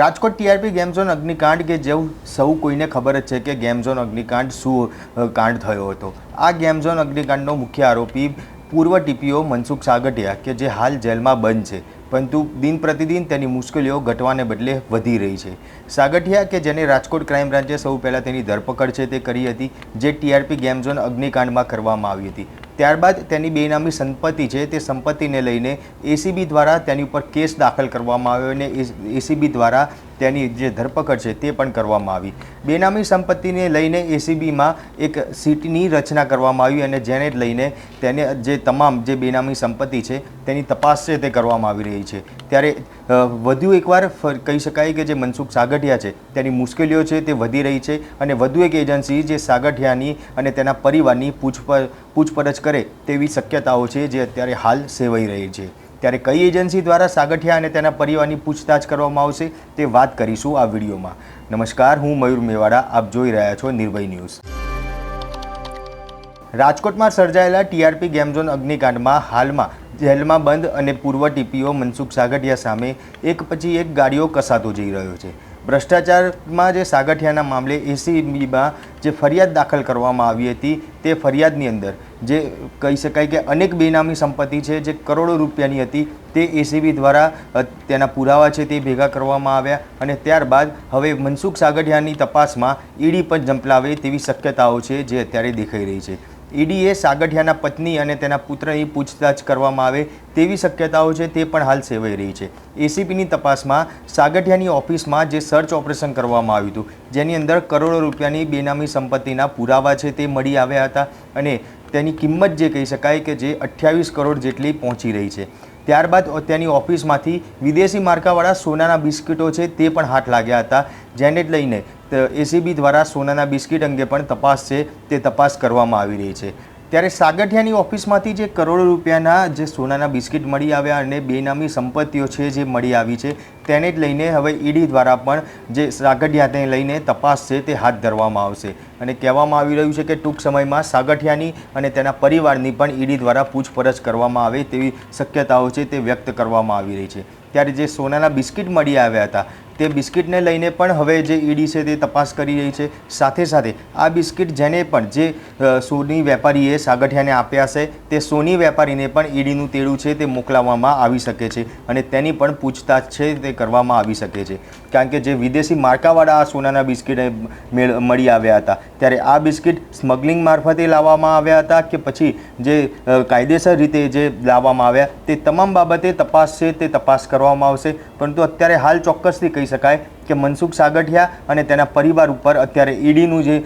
Rajkot TRP game zone અગ્નિકાંડ કે જેવું સૌ કોઈને ખબર જ છે કે ગેમ ઝોન અગ્નિકાંડ શું કાંડ થયો હતો. આ ગેમ ઝોન અગ્નિકાંડનો મુખ્ય આરોપી પૂર્વ ટીપીઓ મનસુખ સાગઠિયા કે જે હાલ જેલમાં બંધ છે. પરંતુ દિન પ્રતિદિન તેની મુશ્કેલીઓ ઘટવાને બદલે વધી રહી છે. સાગઠિયા કે જેને રાજકોટ ક્રાઇમ બ્રાન્ચે સૌ પહેલાં તેની ધરપકડ છે તે કરી હતી, જે ટીઆરપી ગેમ ઝોન અગ્નિકાંડમાં કરવામાં આવી હતી. ત્યારબાદ તેની બેનામી સંપત્તિ છે તે સંપત્તિને લઈને એસીબી દ્વારા તેની ઉપર કેસ દાખલ કરવામાં આવ્યો અને એસીબી દ્વારા તેની જે ધરપકડ છે તે પણ કરવામાં આવી. બેનામી સંપત્તિને લઈને એસીબીમાં એક સીટની રચના કરવામાં આવી અને જેને લઈને તેને જે તમામ જે બેનામી સંપત્તિ છે તેની તપાસ છે તે કરવામાં આવી રહી છે. ત્યારે વધુ એકવાર કહી શકાય કે જે મનસુખ સાગઠિયા છે, તેની મુશ્કેલીઓ છે તે વધી રહી છે અને વધુ એક એજન્સી જે સાગઠિયાની અને તેના પરિવારની પૂછપર પૂછપરછ કરે તેવી શક્યતાઓ છે જે અત્યારે હાલ સેવાઈ રહી છે. ત્યારે કઈ એજન્સી દ્વારા સાગઠિયા અને તેના પરિવારની પૂછતાછ કરવામાં આવશે તે વાત કરીશું આ વિડીયોમાં. નમસ્કાર, હું મયુર મેવાડા, આપ જોઈ રહ્યા છો નિર્ભય ન્યૂઝ. રાજકોટમાં સર્જાયેલા ટીઆરપી ગેમઝોન અગ્નિકાંડમાં હાલમાં જેલમાં બંધ અને પૂર્વ ટીપીઓ મનસુખ સાગઠિયા સામે એક પછી એક ગાડીઓ કસાતો જઈ રહ્યો છે. ભ્રષ્ટાચારમાં જે સાગઠિયાના મામલે એસીબીમાં જે ફરિયાદ દાખલ કરવામાં આવી હતી તે ફરિયાદની અંદર જે કહી શકાય કે અનેક બેનામી સંપત્તિ છે જે કરોડો રૂપિયાની હતી તે એસીબી દ્વારા તેના પુરાવા છે તે ભેગા કરવામાં આવ્યા અને ત્યારબાદ હવે મનસુખ સાગઠિયાની તપાસમાં ઈડી પણ ઝંપલાવે તેવી શક્યતાઓ છે જે અત્યારે દેખાઈ રહી છે. ઈડીએ સાગઠિયાના પત્ની અને તેના પુત્રની પૂછતાછ કરવામાં આવે તેવી શક્યતાઓ છે તે પણ હાલ સેવાઈ રહી છે. એસીપીની તપાસમાં સાગઠિયાની ઓફિસમાં જે સર્ચ ઓપરેશન કરવામાં આવ્યું હતું, જેની અંદર કરોડો રૂપિયાની બેનામી સંપત્તિના પુરાવા છે તે મળી આવ્યા હતા અને તેની કિંમત જે કહી શકાય કે જે અઠ્યાવીસ કરોડ જેટલી પહોંચી રહી છે. ત્યારબાદ તેની ઓફિસમાંથી વિદેશી માર્કાવાળા સોનાના બિસ્કિટો છે તે પણ હાથ લાગ્યા હતા. જેને લઈને એસીબી દ્વારા સોનાના બિસ્કિટ અંગે પણ તપાસ છે, તે તપાસ કરવામાં આવી રહી છે. ત્યારે સાગઠિયાની ઓફિસમાંથી જે કરોડો રૂપિયાના જે સોનાના બિસ્કિટ મળી આવ્યા અને બેનામી સંપત્તિઓ છે, જે મળી આવી છે તેને જ લઈને હવે ઈડી દ્વારા પણ જે સાગઠિયાને લઈને તપાસ છે તે હાથ ધરવામાં આવશે. અને કહેવામાં આવી રહ્યું છે કે ટૂંક સમયમાં સાગઠિયાની અને તેના પરિવારની પણ ઈડી દ્વારા પૂછપરછ કરવામાં આવે તેવી શક્યતાઓ છે તે વ્યક્ત કરવામાં આવી રહી છે. ત્યારે જે સોનાના બિસ્કિટ મળી આવ્યા હતા, તે બિસ્કિટને લઈને પણ હવે જે ઈડી છે તે તપાસ કરી રહી છે. સાથે સાથે આ બિસ્કિટ જેને પણ જે સોની વેપારીએ સાગઠિયાને આપ્યા છે, તે સોની વેપારીને પણ ઈડીનું તેડું છે તે મોકલાવવામાં આવી શકે છે અને તેની પણ પૂછતાછ છે તે કરવામાં આવી શકે છે. કારણ કે જે વિદેશી માર્કાવાળા આ સોનાના બિસ્કિટ મેળ મળી આવ્યા હતા, ત્યારે આ બિસ્કિટ સ્મગલિંગ મારફતે લાવવામાં આવ્યા હતા કે પછી જે કાયદેસર રીતે જે લાવવામાં આવ્યા, તે તમામ બાબતે તપાસ છે, તે તપાસ કરવામાં આવશે. પરંતુ અત્યારે હાલ ચોક્કસથી કહી શકાય કે મનસુખ સાગઠિયા અને તેના પરિવાર ઉપર અત્યારે ઈડીનું જે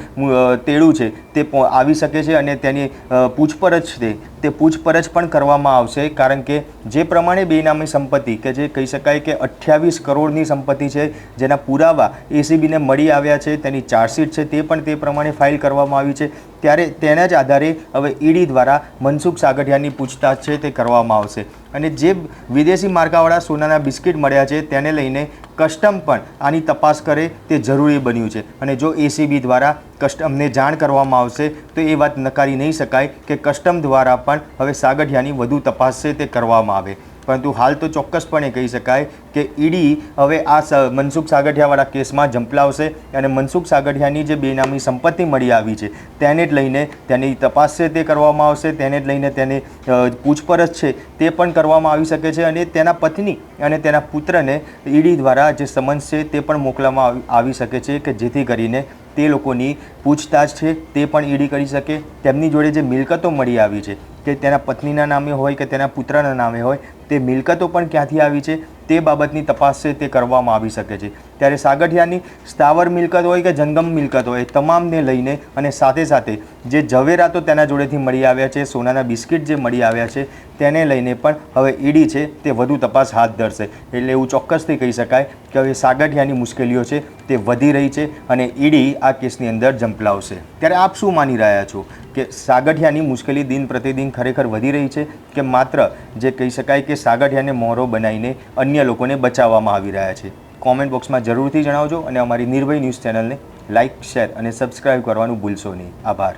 તેડું છે, તે આવી શકે છે અને તેની પૂછપરછ છે, તે પૂછપરછ પણ કરવામાં આવશે, કારણ કે જે પ્રમાણે બેનામી સંપત્તિ કે જે કહી શકાય કે અઠ્યાવીસ કરોડની સંપત્તિ છે, જેના પુરાવા એસીબીને મળી આવ્યા છે, તેની ચાર્જશીટ છે, તે પણ તે પ્રમાણે ફાઇલ કરવામાં આવી છે, ત્યારે તેના જ આધારે હવે ઈડી દ્વારા મનસુખ સાગઠિયાની પૂછતાછ છે, તે કરવામાં આવશે. અને જે વિદેશી માર્કાવાળા સોનાના બિસ્કિટ મળ્યા છે, તેને લઈને કસ્ટમ પણ આની તપાસ કરે તે જરૂરી બન્યું છે. અને જો એસીબી દ્વારા કસ્ટમને જાણ કરવામાં આવશે, તો એ વાત નકારી નહીં શકાય કે કસ્ટમ દ્વારા પણ હવે સાગઠિયાની વધુ તપાસ છે તે કરવામાં આવે. પરંતુ હાલ તો ચોક્કસપણે કહી શકાય કે ઈડી હવે આ મનસુખ સાગઠિયાવાળા કેસમાં ઝંપલાવશે અને મનસુખ સાગઠિયાની જે બેનામી સંપત્તિ મળી આવી છે, તેને જ લઈને તેની તપાસ છે તે કરવામાં આવશે, તેને જ લઈને તેને પૂછપરછ છે તે પણ કરવામાં આવી શકે છે અને તેના પત્ની અને તેના પુત્રને ઈડી દ્વારા જે સમન્સ છે તે પણ મોકલવામાં આવી શકે છે કે જેથી કરીને તે લોકોની પૂછતાછ છે તે પણ ઈડી કરી શકે. તેમની જોડે જે મિલકતો મળી આવી છે, કે તેના પત્નીના નામે હોય કે તેના પુત્રના નામે હોય તે મિલકતો પણ ક્યાંથી આવી છે તે બાબતની તપાસ છે તે કરવામાં આવી શકે છે. ત્યારે સાગઠિયાની સ્થાવર મિલકત હોય કે જંગમ મિલકત હોય તમામને લઈને અને સાથે સાથે જે ઝવેરાતો તેના જોડેથી મળી આવ્યા છે, સોનાના બિસ્કિટ જે મળી આવ્યા છે તેને લઈને પણ હવે ઈડી છે તે વધુ તપાસ હાથ ધરશે. એટલે એવું ચોક્કસથી કહી શકાય કે હવે સાગઠિયાની મુશ્કેલીઓ છે તે વધી રહી છે અને ઈડી આ કેસની અંદર ઝંપલાવશે. ત્યારે આપ શું માની રહ્યા છો? કે સાગઠિયાની મુશ્કેલી દિન પ્રતિદિન ખરેખર વધી રહી છે કે માત્ર જે કહી શકાય કે સાગઠિયાને મોહરો બનાવીને અન્ય લોકોને બચાવવામાં આવી રહ્યા છે. કોમેન્ટ બોક્સમાં જરૂરથી જણાવજો અને અમારી નિર્ભય ન્યૂઝ ચેનલને લાઇક શેર અને સબસ્ક્રાઇબ કરવાનું ભૂલશો નહીં. આભાર.